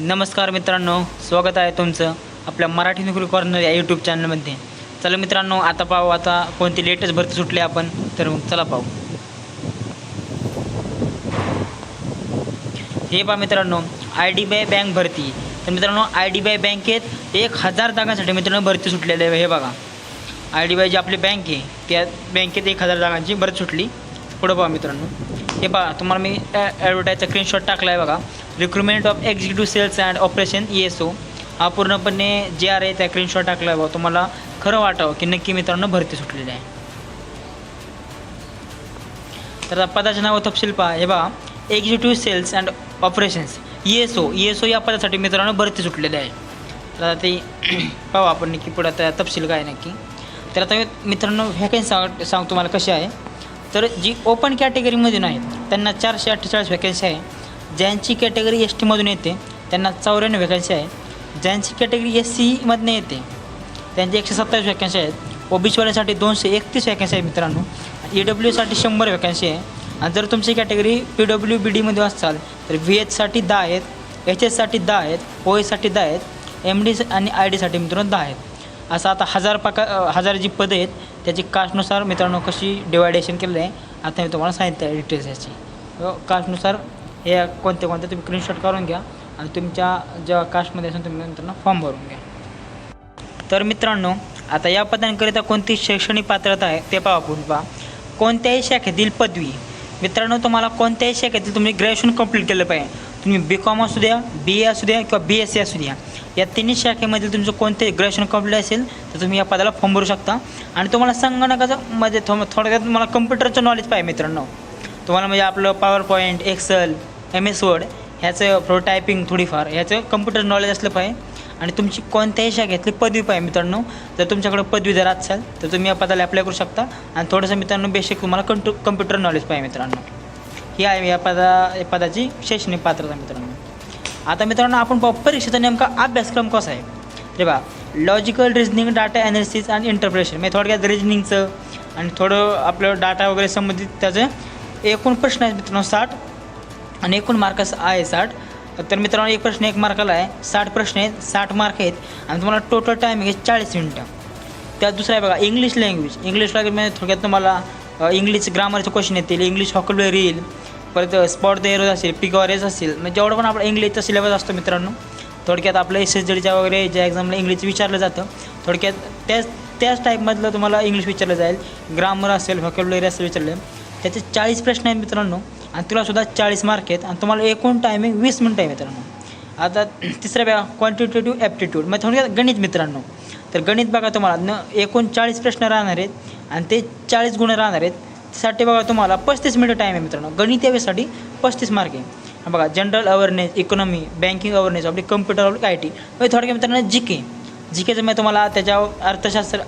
नमस्कार मित्रांनो स्वागत आहे तुमचं आपल्या मराठी नोकरी कॉर्नर या यूट्यूब चॅनलमध्ये चला मित्रांनो आता पाहू आता कोणती लेटेस्ट भरती सुटली आपण तर मग चला पाहू. हे पहा मित्रांनो I D B I bank भरती. तर मित्रांनो आय डी बी आय बँकेत एक हजार जागांसाठी मित्रांनो भरती सुटलेली आहे. हे बघा आय डी बी आय जी आपली बँक आहे त्या बँकेत एक हजार जागांची भरती सुटली. पुढं पहा मित्रांनो. हे पहा तुम्हाला मी ॲडव्हर्टाईजचा स्क्रीनशॉट टाकला आहे बघा. Recruitment of executive sales and operation E S O हा पूर्णपणे जे आर आहे त्या स्क्रीनशॉट टाकला आहे तुम्हाला खरं वाटावं की नक्की मित्रांनो भरती सुटलेली आहे. तर पदाचे नाव तपशील पहा. हे बा executive sales and operations E S O E S O या पदासाठी मित्रांनो भरती सुटलेली आहे. तर आता ते पाहू आपण नक्की पुढं आता तपशील काय नक्की. तर आता मित्रांनो व्हॅकन्सी सांग सांग तुम्हाला कशी आहे. तर जी ओपन कॅटेगरीमधून आहेत त्यांना चारशे अठ्ठेचाळीस व्हॅकन्सी आहे. ज्यांची कॅटेगरी एस टीमधून येते त्यांना चौऱ्याण्णव व्हॅकन्सी आहे. ज्यांची कॅटेगरी एस सीमधनं येते त्यांची एकशे सत्तावीस व्हॅकन्सी आहेत. ओ बीचवाल्यासाठी दोनशे एकतीस व्हॅकन्सी आहे मित्रांनो. ई डब्ल्यूसाठी शंभर व्हॅकन्सी आहे. आणि जर तुमची कॅटेगरी पी डब्ल्यू बी डीमध्ये असाल तर व्ही एचसाठी दहा आहेत एच एससाठी दहा आहेत ओ एससाठी दहा आहेत एम डी आणि आय डीसाठी मित्रांनो दहा आहेत. असं आता हजार पाका हजार जी पदं आहेत त्याची कास्टनुसार मित्रांनो कशी डिवायडेशन केलेलं आहे आता मी तुम्हाला सांगितलं आहे डिटेल्स याची. हो, कास्टनुसार हे कोणते कोणते तुम्ही स्क्रीनशॉट करून घ्या आणि तुमच्या ज्या कास्टमध्ये असेल तुम्ही नंतर फॉर्म भरून घ्या. तर मित्रांनो आता या पदांकरिता कोणती शैक्षणिक पात्रता आहे ते पाहा आपण पहा. कोणत्याही शाखेतील पदवी. मित्रांनो तुम्हाला कोणत्याही शाखेतील तुम्ही ग्रॅज्युएशन कंप्लीट केलं पाहिजे. तुम्ही बी कॉम असू द्या बी ए असू द्या किंवा बी एस सी असू द्या. या तिन्ही शाखेमधील तुमचं कोणते ग्रॅज्युएशन कंप्लीट असेल तर तुम्ही या पदाला फॉर्म भरू शकता. आणि तुम्हाला संगणकाचं म्हणजे थो थोडक्यात तुम्हाला कम्प्युटरचं नॉलेज पाहिजे मित्रांनो. तुम्हाला म्हणजे आपलं power point Excel M S Word ह्याचं प्रो टायपिंग थोडीफार ह्याचं कम्प्युटर नॉलेज असलं पाहिजे. आणि तुमची कोणत्याही शाखेतली पदवी पाहिजे मित्रांनो. जर तुमच्याकडे पदवी जर असाल तर तुम्ही या पदाला अप्लाय करू शकता. आणि थोडंसं मित्रांनो बेसिक तुम्हाला कंटू कम्प्युटर नॉलेज पाहिजे मित्रांनो. ही आहे या पदा या पदाची शैक्षणिक पात्रता मित्रांनो. आता मित्रांनो आपण परीक्षेचा नेमका अभ्यासक्रम कसा आहे. ते बघा लॉजिकल रिजनिंग डाटा ॲनालिसिस आणि इंटरप्रेशन म्हणजे थोडक्यात रिजनिंगचं आणि थोडं आपलं डाटा वगैरे संबंधित त्याचं एकूण प्रश्न आहेत मित्रांनो साठ. आणि एकूण मार्कस आहे साठ. तर मित्रांनो एक प्रश्न एक मार्काला आहे. साठ प्रश्न आहेत साठ मार्क आहेत. आणि तुम्हाला टोटल टायमिंग आहे चाळीस मिनटं. त्यात दुसरं आहे बघा इंग्लिश लँग्वेज इंग्लिश लँग्वेजमध्ये थोडक्यात तुम्हाला इंग्लिश ग्रामरचे क्वेश्चन येतील इंग्लिश हॉकलवेअर येईल. परत स्पॉट द एरोज असेल पिकॉरेज असेल म्हणजे जेवढं पण आपला इंग्लिशचा सिलेबस असतो मित्रांनो थोडक्यात आपलं एस एस डीच्या वगैरे ज्या एक्झामला इंग्लिश विचारलं जातं थोडक्यात त्याच त्याच टाईपमधलं तुम्हाला इंग्लिश विचारलं जाईल. ग्रामर असेल व्हॉकॅबलरी असेल विचारलं. त्याचे चाळीस प्रश्न आहेत मित्रांनो. आणि तुलासुद्धा चाळीस मार्क आहेत. आणि तुम्हाला एकूण टायमिंग वीस मिनटं आहे मित्रांनो. आता तिसऱ्या बघा क्वांटिटेटिव्ह ॲप्टिट्यूड म्हणजे थोडक्यात गणित मित्रांनो. तर गणित बघा तुम्हाला. न एकूण चाळीस प्रश्न राहणार आहेत आणि ते चाळीस गुण राहणार आहेत. त्यासाठी बघा तुम्हाला पस्तीस मिनिटं टाईम आहे मित्रांनो. गणित यावेसाठी पस्तीस मार्क आहे. बघा general awareness economy banking awareness आपली कम्प्युटर आपली आय टी म्हणजे थोडक्या मित्रांनो जी के जी केचं मी तुम्हाला त्याच्यावर अर्थशास्त्र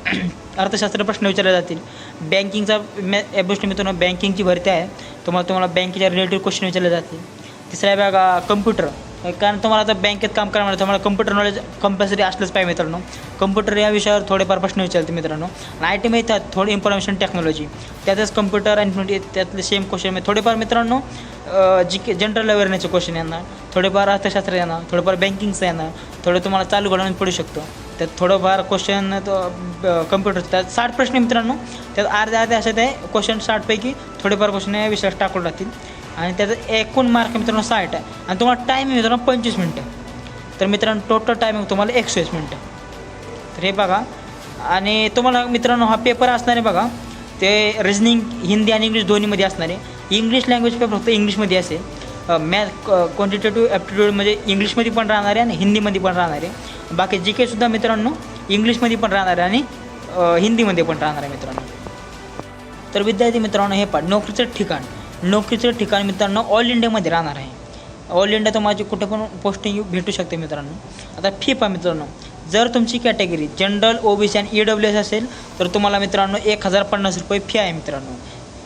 अर्थशास्त्र प्रश्न विचारले जातील. बँकिंगचा मॅ या गोष्टी मित्रांनो बँकिंगची भरती आहे. तुम्हाला तुम्हाला बँकेच्या रिलेटेड क्वेश्चन विचारले जातील. तिसरा आहे बघा कम्प्युटर कारण तुम्हाला आता बँकेत काम करणार तुम्हाला कम्प्युटर नॉलेज कंपल्सरी असलंच पाहिजे मित्रांनो. कम्प्युटर या विषयावर थोडेफार प्रश्न विचारते मित्रांनो. आणि आय टी मध्ये थोडी इन्फॉर्मेशन टेक्नॉलॉजी त्यातच कम्प्युटर आणि त्यातले सेम क्वेश्चन थोडेफार मित्रांनो जी के जनरल अवेअरनेसचे क्वेश्चन येणार. थोडेफार अर्थशास्त्र येणार थोडंफार बँकिंगचं येणार. थोडं तुम्हाला चालू घडवून पडू शकतो. त्यात थोडंफार क्वेश्चन कम्प्युटर त्यात साठ प्रश्न मित्रांनो. त्यात अर्ध्या अर्ध्या असे ते क्वेश्चन साठपैकी थोडेफार क्वेश्चन या विषयात टाकून राहतील. आणि त्याचं एकूण मार्क मित्रांनो साठ आहे. आणि तुम्हाला टायमिंग मित्रांनो पंचवीस मिनटं. तर मित्रांनो टोटल टायमिंग तुम्हाला एकशे वीस मिनटं. तर हे बघा. आणि तुम्हाला मित्रांनो हा पेपर असणार आहे बघा. ते रिजनिंग हिंदी आणि इंग्लिश दोन्हीमध्ये असणार आहे. इंग्लिश लँग्वेज पेपर फक्त इंग्लिशमध्ये असेल. मॅथ क्वांटिटेटिव्ह ॲप्टिट्यूड म्हणजे इंग्लिशमध्ये पण राहणार आहे आणि हिंदीमध्ये पण राहणार. आहे बाकी जी के सुद्धा मित्रांनो इंग्लिशमध्ये पण राहणार आहे आणि हिंदीमध्ये पण राहणार आहे मित्रांनो. तर विद्यार्थी मित्रांनो हे पा नोकरीचं ठिकाण. नोकरीचं ठिकाण मित्रांनो ऑल इंडियामध्ये राहणार आहे. ऑल इंडिया तुम्हाला कुठे पण पोस्टिंग भेटू शकते मित्रांनो. आता फी पहा मित्रांनो. जर तुमची category general O B C आणि ई डब्ल्यू एस असेल तर तुम्हाला मित्रांनो एक हजार पन्नास रुपये फी आहे मित्रांनो.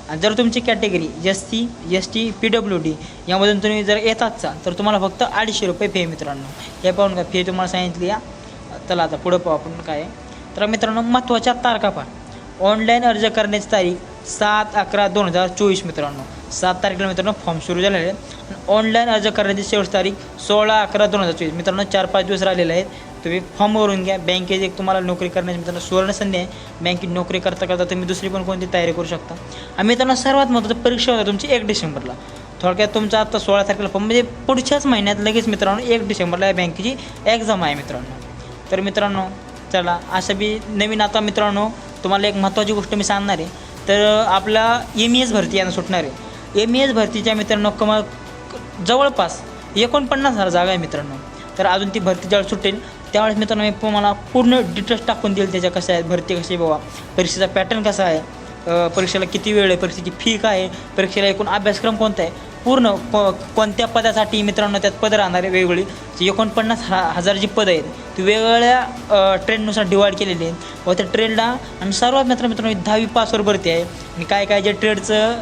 आणि जर तुमची category S C S T P W D यामधून तुम्ही जर येतातचा तर तुम्हाला फक्त अडीचशे रुपये फी आहे मित्रांनो. हे पाहून का फी तुम्हाला सांगितली या. चला आता पुढं पाहू आपण काय तर मित्रांनो महत्त्वाच्या तारखा पहा. ऑनलाईन अर्ज करण्याची तारीख सात अकरा दोन हजार चोवीस मित्रांनो. सात तारखेला मित्रांनो फॉर्म सुरू झालेले आहेत. ऑनलाईन अर्ज करण्याची शेवट तारीख सोळा अकरा दोन हजार चोवीस. मित्रांनो चार पाच दिवस राहिलेले आहेत. तुम्ही फॉर्म भरून घ्या. बँकेत एक तुम्हाला नोकरी करण्याची मित्रांनो सुवर्णसंधी आहे. बँकेत नोकरी करता करता तुम्ही दुसरी पण कोणती तयारी करू शकता. आणि मित्रांनो सर्वात महत्त्वाचं परीक्षा होता तुमची एक डिसेंबरला. थोडक्यात तुमचा आता सोळा तारखेला फॉर्म म्हणजे पुढच्याच महिन्यात लगेच मित्रांनो एक डिसेंबरला या बँकेची एक्झाम आहे मित्रांनो. तर मित्रांनो चला असं बी नवीन आता मित्रांनो तुम्हाला एक महत्त्वाची गोष्ट मी सांगणार आहे. तर आपला एम ई एस भरती यांना सुटणार आहे. एम ई एस भरतीच्या मित्रांनो कमा जवळपास एकोणपन्नास हजार जागा आहे मित्रांनो. तर अजून ती भरती ज्यावेळेस सुटेल त्यावेळेस मित्रांनो मी मला पूर्ण डिटेल्स टाकून देईल त्याच्या कशा आहेत भरती कशी आहे बाबा. परीक्षेचा पॅटर्न कसा आहे परीक्षेला किती वेळ आहे परीक्षेची फी काय आहे परीक्षेला एकूण अभ्यासक्रम कोणता आहे पूर्ण प कोणत्या पदासाठी मित्रांनो त्यात पदं राहणार आहे वेगवेगळी? एकोणपन्नास हा हजार जी पदं आहेत ती वेगवेगळ्या ट्रेंडनुसार डिवाईड केलेली आहेत. व त्या ट्रेडला आणि सर्वात मित्र मित्रांनो दहावी पासवर भरती आहे. आणि काय काय जे ट्रेडचं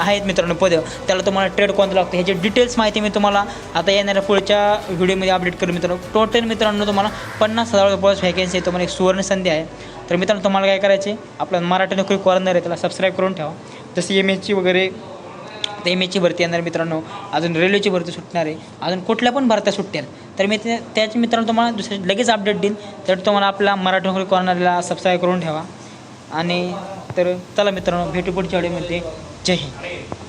आहेत मित्रांनो पदं त्याला तुम्हाला ट्रेड कोणतं लागतं ह्याचे डिटेल्स माहिती मी तुम्हाला आता येणाऱ्या पुढच्या व्हिडिओमध्ये अपडेट करेन मित्रांनो. टोटल मित्रांनो तुम्हाला पन्नास हजार बस व्हॅकन्सी आहे तुम्हाला एक सुवर्ण संधी आहे. तर मित्रांनो तुम्हाला काय करायचे आपला मराठी नोकरी कॉर्नर आहे त्याला सबस्क्राईब करून ठेवा. जशी एम एसची वगैरे आता एम एची भरती येणार मित्रांनो. अजून रेल्वेची भरती सुटणार आहे. अजून कुठल्या पण भरत्या सुटतील तर मी ते त्याची मित्रांनो तुम्हाला दुसरे लगेच अपडेट देईन. तर तुम्हाला आपला मराठी नोकरी कॉर्नरला सबस्क्राईब करून ठेवा. आणि तर चला मित्रांनो भेटू पुढच्या व्हिडिओमध्ये जय हिंद.